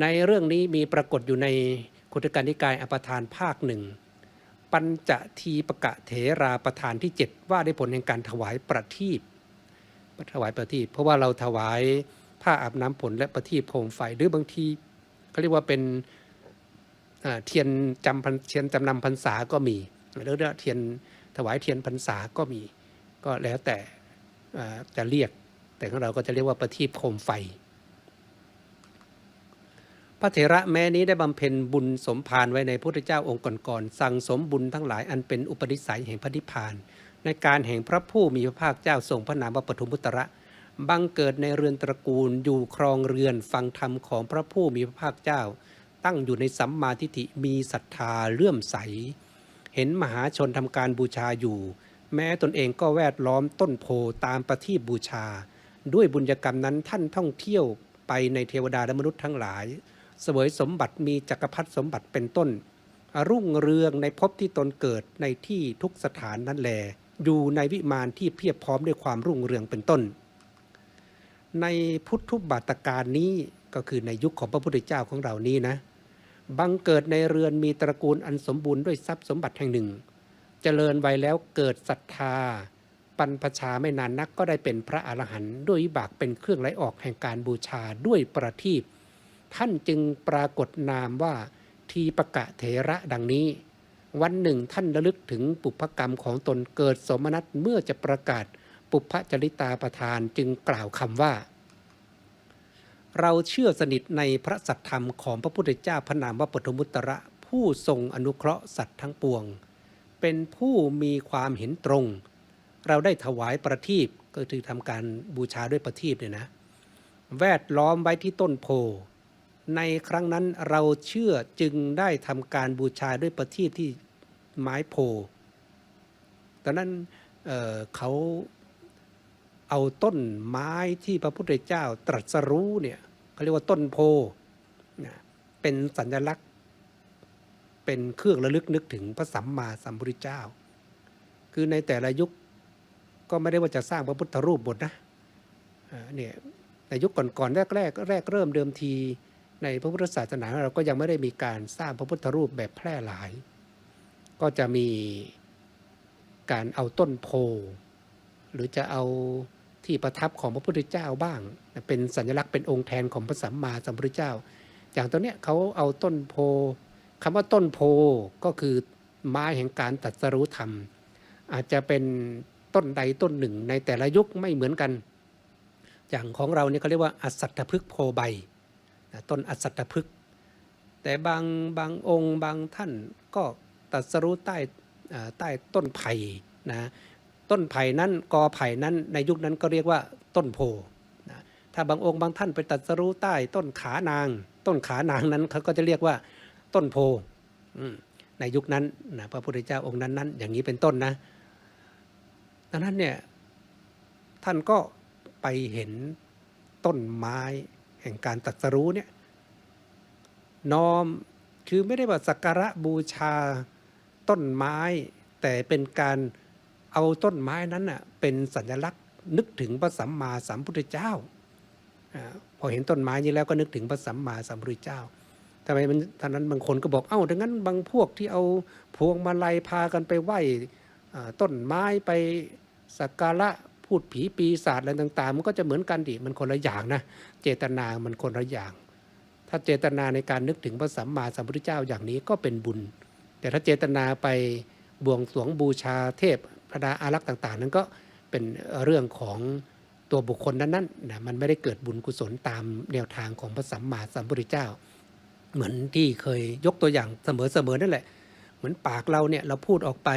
ในเรื่องนี้มีปรากฏอยู่ในคุตการนิกายอปทานภาคหนึ่งปัญจทีปกะเถราประธานที่ 7 ว่าได้ผลแห่งการถวายประทีปถวายประทีปเพราะว่าเราถวายผ้าอาบน้ำผลและประทีปโคมไฟหรือบางทีเขาเรียกว่าเป็นเทียนจำพรรเทียนจำนำพรรษาก็มีหรือเทียนถวายเทียนพรรษาก็มี ก็แล้วแต่จะเรียก แต่ของเราก็จะเรียกว่าประทีปโคมไฟ ระเถระแม้นี้ได้บำเพ็ญบุญสมภารไว้ในพระพุทธเจ้าองค์ก่อนๆสั่งสมบุญทั้งหลายอันเป็นอุปนิสัยแห่งพระนิพพาน ในการแห่งพระผู้มีพระภาคเจ้าทรงพระนามว่าปฐมพุตระบังเกิดในเรือนตระกูลอยู่ครองเรือนฟังธรรมของพระผู้มีพระภาคเจ้า ตั้งอยู่ในสัมมาทิฏฐิมีศรัทธาเลื่อมใส เห็นมหาชนทำการบูชาอยู่ แม้ตนเองก็แวดล้อมต้นโพตามประทีปบูชา ด้วยบุญกรรมนั้นท่านท่องเที่ยวไปในเทวดาและมนุษย์ทั้งหลาย เสวยสมบัติมีจักรพรรดิสมบัติเป็นต้น รุ่งเรืองในภพที่ตนเกิดในที่ทุกสถานนั่นแล อยู่ในวิมานที่เพียบพร้อมด้วยความรุ่งเรืองเป็นต้น ในพุทธุบาตการนี้ก็คือในยุคของพระพุทธเจ้าของเรานี้นะ บังเกิดในเรือนมีตระกูลอันสมบูรณ์ด้วยทรัพย์สมบัติแห่งหนึ่ง เจริญไว้แล้วเกิดศรัทธา ปันพชาไม่นานนักก็ได้เป็นพระอรหันต์ด้วยวิบากเป็นเครื่องไหลออกแห่งการบูชาด้วยประทีป ท่านจึงปรากฏนามว่าทีปกะเถระดังนี้ วันหนึ่งท่านระลึกถึงปุพกรรมของตนเกิดสมนัตเมื่อจะประกาศปุพจริตาประธานจึงกล่าวคำว่า เราเชื่อสนิทในพระสัทธรรมของพระพุทธเจ้าพระนามว่าปฐมุตระผู้ทรงอนุเคราะห์สัตว์ทั้งปวง เป็นผู้มีความเห็นตรง เราได้ถวายประทีปก็คือทำการบูชาด้วยประทีปเนี่ยนะ แวดล้อมไว้ที่ต้นโพ ในครั้งนั้นเราเชื่อจึงได้ทำการบูชาด้วยประทีปที่ไม้โพตอนนั้นเเขาเอาต้นไม้ที่พระพุทธเจ้าตรัสรู้เนี่ยเขาเรียกว่าต้นโพเป็นสัญลักษณ์ เป็นเครื่องระลึกนึกถึงพระสัมมาสัมพุทธเจ้า คือในแต่ละยุคก็ไม่ได้ว่าจะสร้างพระพุทธรูปบทนะเนี่ยในยุคก่อนๆแรกๆแรกเริ่มเดิมที ในพระพุทธศาสนาเราก็ยังไม่ได้มีการสร้างพระพุทธรูปแบบแพร่หลาย ก็จะมีการเอาต้นโพ หรือจะเอาที่ประทับของพระพุทธเจ้าบ้าง เป็นสัญลักษณ์เป็นองค์แทนของพระสัมมาสัมพุทธเจ้า อย่างตัวเนี้ยเขาเอาต้นโพคำว่าต้นโพก็คือไม้แห่งการตรัสรู้ธรรม อาจจะเป็นต้นใดต้นหนึ่งในแต่ละยุคไม่เหมือนกัน อย่างของเราเนี่ยเขาเรียกว่าอสัตตพฤกษ์โพใบ ต้นอสัตตพฤกษ์แต่บางบางองค์บางท่านก็ตรัสรู้ใต้ใต้ต้นไผ่นะต้นไผ่นั้นกอไผ่นั้นในยุคนั้นก็เรียกว่าต้นโพนะถ้าบางองค์บางท่านไปตรัสรู้ใต้ต้นขานาง ต้นขานางนั้นเขาก็จะเรียกว่าต้นโพในยุคนั้นนะพระพุทธเจ้าองค์นั้นนั้นอย่างนี้เป็นต้นนะดังนั้นเนี่ยท่านก็ไปเห็นต้นไม้ แห่งการตรัสรู้เนี่ยน้อมคือไม่ได้ว่าสักการะบูชาต้นไม้ แต่เป็นการเอาต้นไม้นั้นน่ะเป็นสัญลักษณ์นึกถึงพระสัมมาสัมพุทธเจ้าพอเห็นต้นไม้นี้แล้วก็นึกถึงพระสัมมาสัมพุทธเจ้าทำไมมันท่านนั้นบางคนก็บอกเอ้าดังนั้นบางพวกที่เอาพวงมาลัยพากันไปไหว้ต้นไม้ไปสักการะ พูดผีปีศาจอะไรต่างๆ มันก็จะเหมือนกันดิมันคนละอย่างนะเจตนามันคนละอย่าง ถ้าเจตนาในการนึกถึงพระสัมมาสัมพุทธเจ้าอย่างนี้ก็เป็นบุญ แต่ถ้าเจตนาไปบวงสรวงบูชาเทพพระดาอารักษ์ต่าง ๆ นั้นก็เป็นเรื่องของตัวบุคคลนั้นๆนะมันไม่ได้เกิดบุญกุศลตามแนวทางของพระสัมมาสัมพุทธเจ้า เหมือนที่เคยยกตัวอย่างเสมอๆนั่นแหละ เหมือนปากเราเนี่ยเราพูดออกไป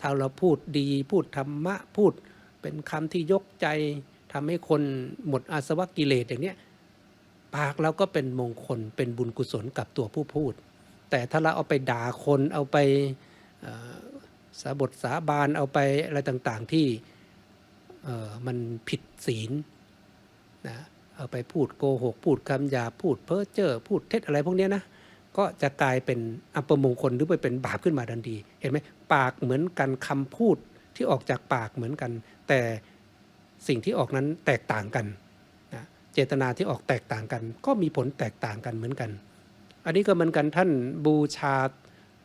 ถ้าเราพูดดีพูดธรรมะพูด เป็นคำที่ยกใจทำให้คนหมดอาสวะกิเลสอย่างเนี้ยปากเราก็เป็นมงคลเป็นบุญกุศลกับตัวผู้พูด แต่ถ้าเราเอาไปด่าคนเอาไปสาบทสาบานเอาไปอะไรต่างๆที่มันผิดศีลนะเอาไปพูดโกหก พูดคำหยาพูดเพ้อเจ้อพูดเท็จอะไรพวกนี้นะก็จะกลายเป็นอัปมงคลหรือไปเป็นบาปขึ้นมาทันทีเห็นไหมปากเหมือนกันคำพูด ที่ออกจากปากเหมือนกัน แต่สิ่งที่ออกนั้นแตกต่างกันนะเจตนาที่ออกแตกต่างกัน ก็มีผลแตกต่างกันเหมือนกัน อันนี้ก็เหมือนกันท่านบูชา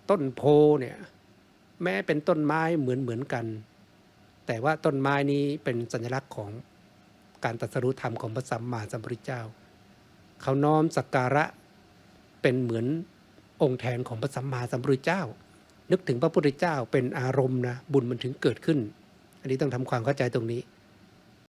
ต้นโพเนี่ยแม้เป็นต้นไม้เหมือนเหมือนกัน แต่ว่าต้นไม้นี้เป็นสัญลักษณ์ของการตรัสรู้ธรรมของพระสัมมาสัมพุทธเจ้า เขาน้อมสักการะเป็นเหมือนองค์แทนของพระสัมมาสัมพุทธเจ้า นึกถึงพระพุทธเจ้าเป็นอารมณ์นะบุญมันถึงเกิดขึ้น อันนี้ต้องทำความเข้าใจตรงนี้